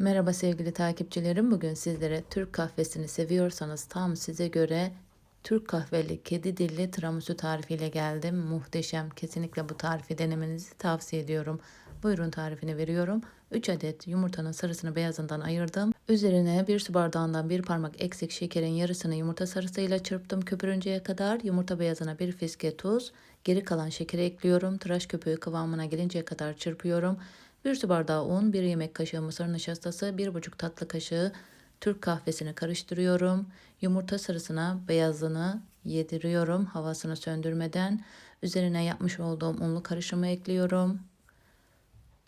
Merhaba sevgili takipçilerim. Bugün sizlere Türk kahvesini seviyorsanız tam size göre Türk kahveli kedi dilli tiramisu tarifiyle geldim. Muhteşem. Kesinlikle bu tarifi denemenizi tavsiye ediyorum. Buyurun tarifini veriyorum. 3 adet yumurtanın sarısını beyazından ayırdım. Üzerine bir su bardağından bir parmak eksik şekerin yarısını yumurta sarısıyla çırptım köpürünceye kadar. Yumurta beyazına bir fiske tuz, geri kalan şekeri ekliyorum. Tıraş köpüğü kıvamına gelinceye kadar çırpıyorum. Bir su bardağı un, bir yemek kaşığı mısır nişastası, bir buçuk tatlı kaşığı Türk kahvesini karıştırıyorum. Yumurta sarısına beyazını yediriyorum havasını söndürmeden. Üzerine yapmış olduğum unlu karışımı ekliyorum.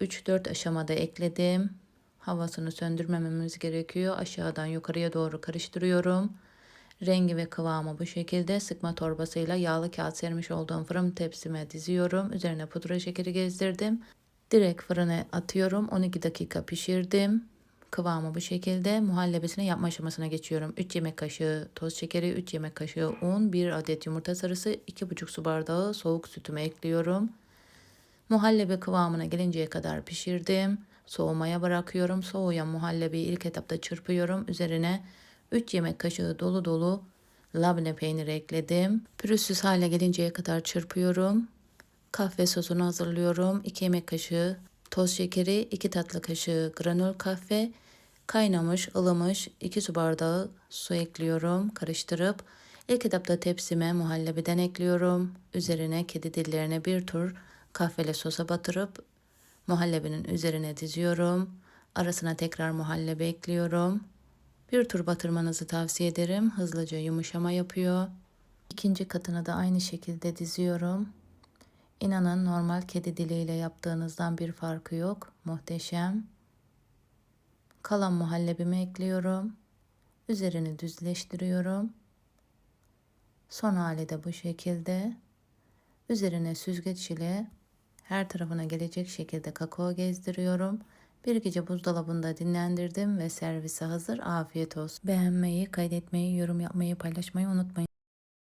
3-4 aşamada ekledim. Havasını söndürmememiz gerekiyor. Aşağıdan yukarıya doğru karıştırıyorum. Rengi ve kıvamı bu şekilde sıkma torbasıyla yağlı kağıt sermiş olduğum fırın tepsime diziyorum. Üzerine pudra şekeri gezdirdim. Direkt fırına atıyorum. 12 dakika pişirdim. Kıvamı bu şekilde. Muhallebisini yapma aşamasına geçiyorum. 3 yemek kaşığı toz şekeri, 3 yemek kaşığı un, 1 adet yumurta sarısı, 2,5 su bardağı soğuk sütümü ekliyorum. Muhallebi kıvamına gelinceye kadar pişirdim. Soğumaya bırakıyorum. Soğuyan muhallebiyi ilk etapta çırpıyorum. Üzerine 3 yemek kaşığı dolu dolu labne peyniri ekledim. Pürüzsüz hale gelinceye kadar çırpıyorum. Kahve sosunu hazırlıyorum. 2 yemek kaşığı toz şekeri, 2 tatlı kaşığı granül kahve, kaynamış, ılımış 2 su bardağı su ekliyorum. Karıştırıp ilk etapta tepsime muhallebiden ekliyorum. Üzerine kedi dillerine bir tur kahveli sosa batırıp muhallebinin üzerine diziyorum. Arasına tekrar muhallebi ekliyorum. Bir tur batırmanızı tavsiye ederim. Hızlıca yumuşama yapıyor. İkinci katını da aynı şekilde diziyorum. İnanın normal kedi diliyle yaptığınızdan bir farkı yok. Muhteşem. Kalan muhallebimi ekliyorum. Üzerini düzleştiriyorum. Son hali de bu şekilde. Üzerine süzgeç ile her tarafına gelecek şekilde kakao gezdiriyorum. Bir gece buzdolabında dinlendirdim ve servise hazır. Afiyet olsun. Beğenmeyi, kaydetmeyi, yorum yapmayı, paylaşmayı unutmayın.